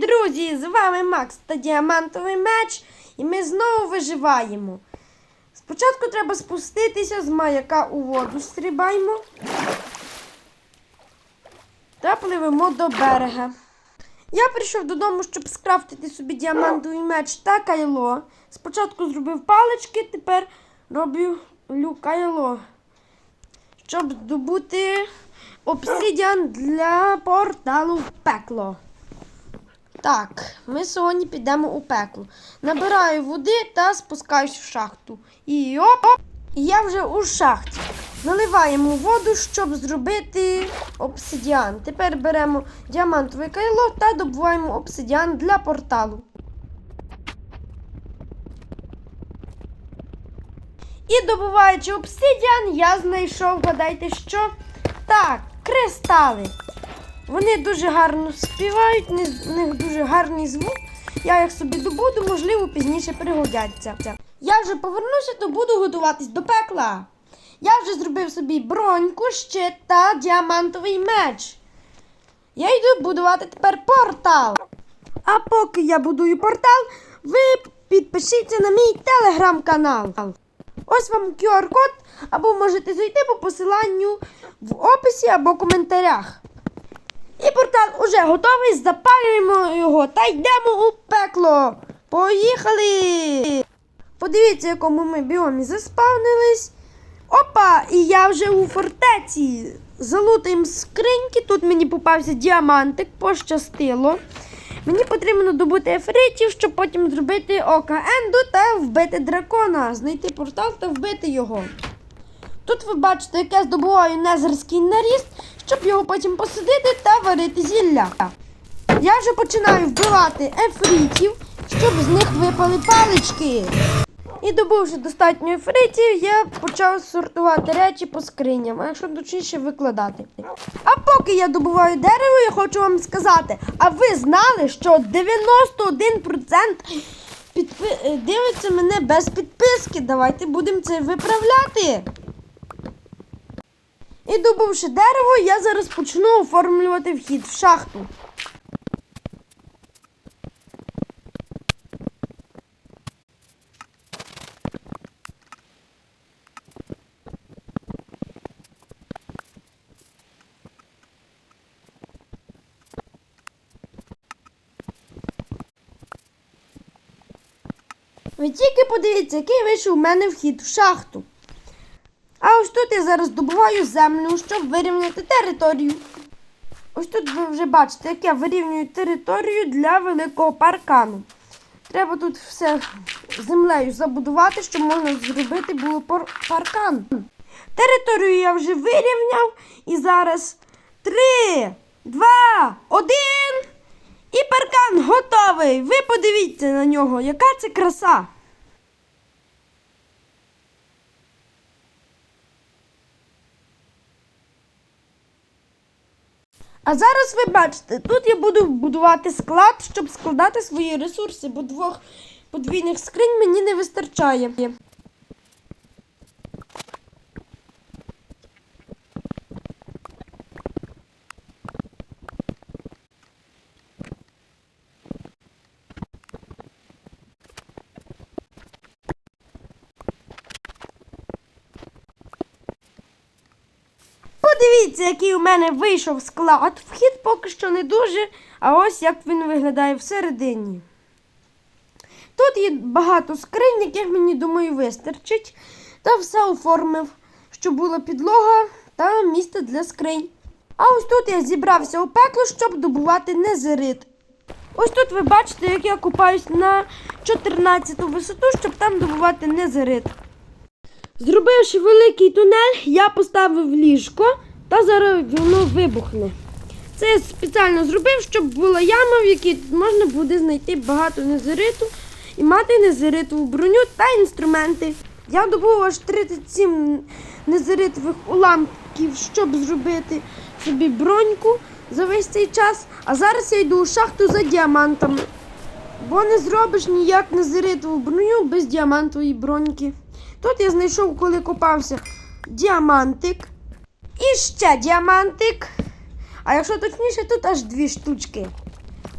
Друзі! З вами Макс та Діамантовий меч, і ми знову виживаємо. Спочатку треба спуститися з маяка у воду, стрибаємо та пливемо до берега. Я прийшов додому, щоб скрафтити собі діамантовий меч та кайло. Спочатку зробив палички, тепер роблю кайло щоб здобути обсидіан для порталу в пекло. Так, ми сьогодні підемо у пекло. Набираю води та спускаюсь в шахту. І оп! І я вже у шахті. Наливаємо воду, щоб зробити обсидіан. Тепер беремо діамантове кайло та добуваємо обсидіан для порталу. І добуваючи обсидіан, я знайшов, гадайте що? Так, кристали. Вони дуже гарно співають, них- них дуже гарний звук. Я їх собі добуду, можливо, пізніше пригодяться. Я вже повернуся, то буду готуватись до пекла. Я вже зробив собі броньку, щит та діамантовий меч. Я йду будувати тепер портал. А поки я будую портал, ви підпишіться на мій телеграм-канал. Ось вам QR-код, або можете зайти по посиланню в описі або коментарях. І портал уже готовий, запалюємо його та йдемо у пекло. Поїхали! Подивіться, якому ми біомі заспавнились. Опа! І я вже у фортеці. Залутаємо скриньки. Тут мені попався діамантик, пощастило. Мені потрібно добути ефритів, щоб потім зробити ока Енду та вбити дракона, знайти портал та вбити його. Тут ви бачите, як я здобуваю незерський наріст, щоб його потім посадити та варити зілля. Я вже починаю вбивати ефритів, щоб з них випали палички. І добувши достатньо ефритів, я почав сортувати речі по скриням, а якщо точніше викладати. А поки я добуваю дерево, я хочу вам сказати: а ви знали, що 91% підпи... е, дивиться мене без підписки? Давайте будемо це виправляти. І добувши дерево, я зараз почну оформлювати вхід в шахту. Ви тільки подивіться, який вийшов у мене вхід в шахту. Ось тут я зараз добуваю землю, щоб вирівняти територію. Ось тут ви вже бачите, як я вирівнюю територію для великого паркану. Треба тут все землею забудувати, щоб можна зробити було паркан. Територію я вже вирівняв і зараз три, два, один. І паркан готовий. Ви подивіться на нього, яка це краса. А зараз ви бачите, тут я буду будувати склад, щоб складати свої ресурси, бо двох подвійних скринь мені не вистачає. Подивіться, який у мене вийшов склад. Вхід поки що не дуже, а ось як він виглядає всередині. Тут є багато скринь, яких мені, думаю, вистачить. Та все оформив, щоб була підлога та місце для скринь. А ось тут я зібрався у пекло, щоб добувати незерит. Ось тут ви бачите, як я купаюсь на 14 висоту, щоб там добувати незерит. Зробивши великий тунель, я поставив ліжко та зараз воно вибухне. Це я спеціально зробив, щоб була яма, в якій можна буде знайти багато незериту і мати незеритову броню та інструменти. Я добув аж 37 незаритових уламків, щоб зробити собі броньку за весь цей час. А зараз я йду у шахту за діамантами. Бо не зробиш ніяк незаритову броню без діамантової броньки. Тут я знайшов, коли копався, діамантик. І ще діамантик. А якщо точніше, тут аж дві штучки.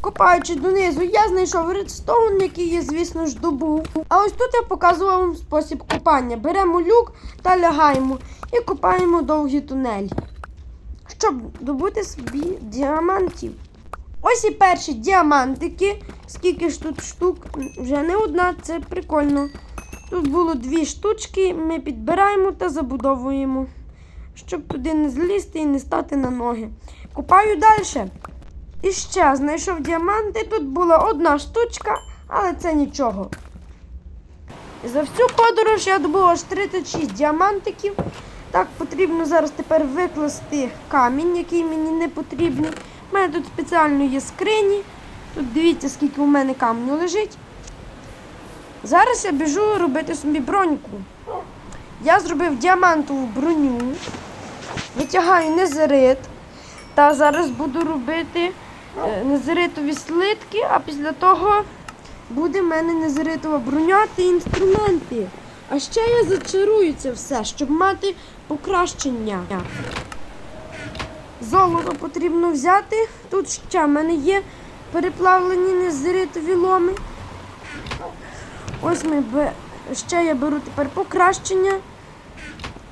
Копаючи донизу, я знайшов редстоун, який я, звісно ж, добув. А ось тут я показував вам спосіб копання. Беремо люк та лягаємо і копаємо довгий тунель, щоб добути собі діамантів. Ось і перші діамантики. Скільки ж тут штук? Вже не одна, це прикольно. Тут було дві штучки, ми підбираємо та забудовуємо, щоб туди не злізти і не стати на ноги. Копаю далі. І ще знайшов діаманти. Тут була одна штучка, але це нічого. За всю подорож я добув аж 36 діамантиків. Так, потрібно зараз тепер викласти камінь, який мені не потрібний. У мене тут спеціально є скрині. Тут дивіться, скільки у мене камню лежить. Зараз я біжу робити собі броньку. Я зробив діамантову броню, витягаю незерит. Та зараз буду робити е, незеритові слитки, а після того буде в мене незеритова броня та інструменти. А ще я зачарую це все, щоб мати покращення. Золото потрібно взяти. Тут ще в мене є переплавлені незеритові ломи. Ось ми бе- ще я беру тепер покращення.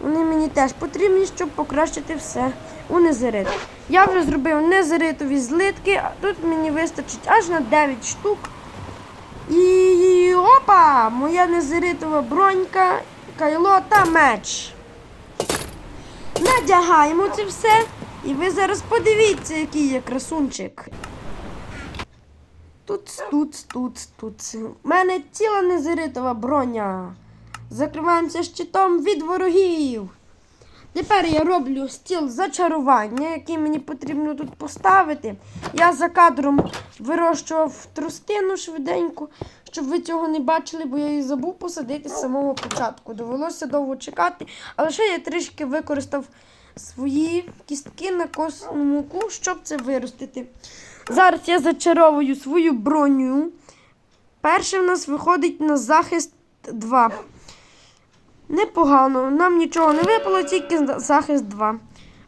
Вони мені теж потрібні, щоб покращити все у незерит. Я вже зробив незеритові злитки, а тут мені вистачить аж на 9 штук. І опа! Моя незеритова бронька, кайло та меч. Надягаємо це все. І ви зараз подивіться, який я красунчик. Тут, тут, тут, тут. У мене ціла незеритова броня. Закриваємося щитом від ворогів. Тепер я роблю стіл зачарування, який мені потрібно тут поставити. Я за кадром вирощував трустину швиденько, щоб ви цього не бачили, бо я її забув посадити з самого початку. Довелося довго чекати, але ще я трішки використав свої кістки на косну муку, щоб це виростити. Зараз я зачаровую свою броню. Перше в нас виходить на захист 2. Непогано, нам нічого не випало, тільки захист 2.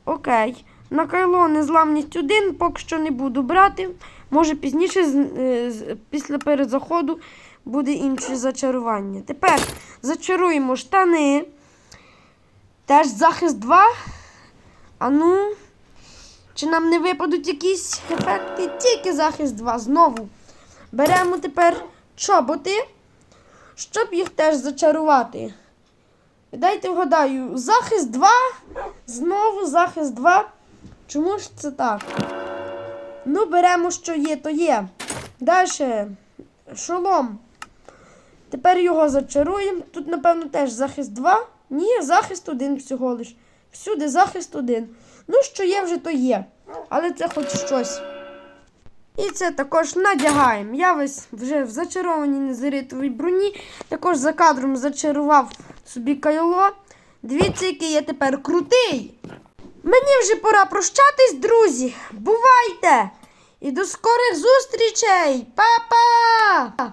Окей. На кайло незламність 1, поки що не буду брати. Може пізніше, е, після перезаходу, буде інше зачарування. Тепер зачаруємо штани. Теж захист 2. А ну, чи нам не випадуть якісь ефекти? Тільки захист 2 знову. Беремо тепер чоботи, щоб їх теж зачарувати. Дайте вгадаю, захист 2, знову захист 2. Чому ж це так? Ну, беремо, що є, то є. Далі шолом. Тепер його зачаруємо. Тут, напевно, теж захист 2. Ні, захист 1 всього лиш. Всюди захист 1. Ну, що є, вже то є. Але це хоч щось. І це також надягаємо. Я весь вже в зачарованій незаритовій броні. Також за кадром зачарував собі кайло. Дивіться, який я тепер крутий. Мені вже пора прощатись, друзі. Бувайте! І до скорих зустрічей! Па-па!